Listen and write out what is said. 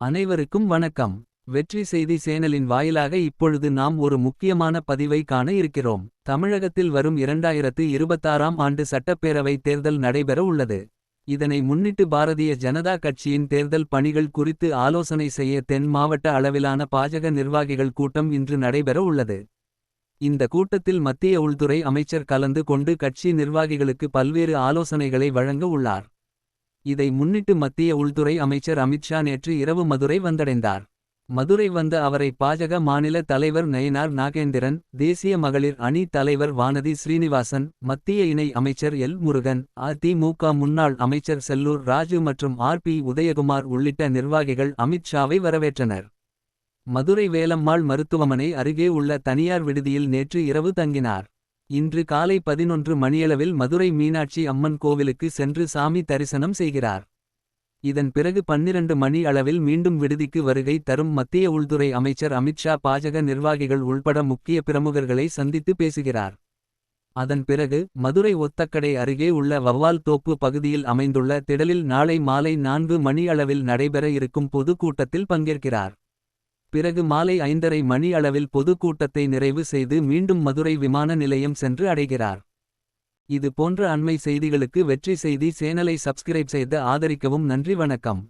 அனைவருக்கும் வணக்கம். வெற்றி செய்தி சேனலின் வாயிலாக இப்பொழுது நாம் ஒரு முக்கியமான பதிவை காண இருக்கிறோம். தமிழகத்தில் வரும் இரண்டாயிரத்து இருபத்தாறாம் ஆண்டு சட்டப்பேரவை தேர்தல் நடைபெற உள்ளது. இதனை முன்னிட்டு பாரதிய ஜனதா கட்சியின் தேர்தல் பணிகள் குறித்து ஆலோசனை செய்ய தென் மாவட்ட அளவிலான பாஜக நிர்வாகிகள் கூட்டம் இன்று நடைபெற உள்ளது. இந்த கூட்டத்தில் மத்திய உள்துறை அமைச்சர் கலந்து கொண்டு கட்சி நிர்வாகிகளுக்கு பல்வேறு ஆலோசனைகளை வழங்க உள்ளார். இதை முன்னிட்டு மத்திய உள்துறை அமைச்சர் அமித்ஷா நேற்று இரவு மதுரை வந்தடைந்தார். மதுரை வந்த அவரை பாஜக மாநில தலைவர் நயினார் நாகேந்திரன் தேசிய மகளிர் அணி தலைவர் வானதி ஸ்ரீனிவாசன் மத்திய இணை அமைச்சர் எல் முருகன் அதிமுக முன்னாள் அமைச்சர் செல்லூர் ராஜு மற்றும் ஆர் பி உதயகுமார் உள்ளிட்ட நிர்வாகிகள் அமித்ஷாவை வரவேற்றனர். மதுரை வேலம்மாள் மருத்துவமனை அருகே உள்ள தனியார் விடுதியில் நேற்று இரவு தங்கினார். இன்று காலை பதினொன்று மணியளவில் மதுரை மீனாட்சி அம்மன் கோவிலுக்கு சென்று சாமி தரிசனம் செய்கிறார். இதன் பிறகு பன்னிரண்டு மணி அளவில் மீண்டும் விடுதிக்கு வருகை தரும் மத்திய உள்துறை அமைச்சர் அமித்ஷா பாஜக நிர்வாகிகள் உள்பட முக்கிய பிரமுகர்களை சந்தித்து பேசுகிறார். அதன் பிறகு மதுரை ஒத்தக்கடை அருகே உள்ள வவ்வால் தோப்பு பகுதியில் அமைந்துள்ள திடலில் நாளை மாலை நான்கு மணி அளவில் நடைபெற இருக்கும் பொதுக்கூட்டத்தில் பங்கேற்கிறார். பிறகு மாலை ஐந்தரை மணி அளவில் பொதுக்கூட்டத்தை நிறைவு செய்து மீண்டும் மதுரை விமான நிலையம் சென்று அடைகிறார். இது போன்ற அண்மை செய்திகளுக்கு வெற்றி செய்தி சேனலை சப்ஸ்கிரைப் செய்து ஆதரிக்கவும் நன்றி வணக்கம்.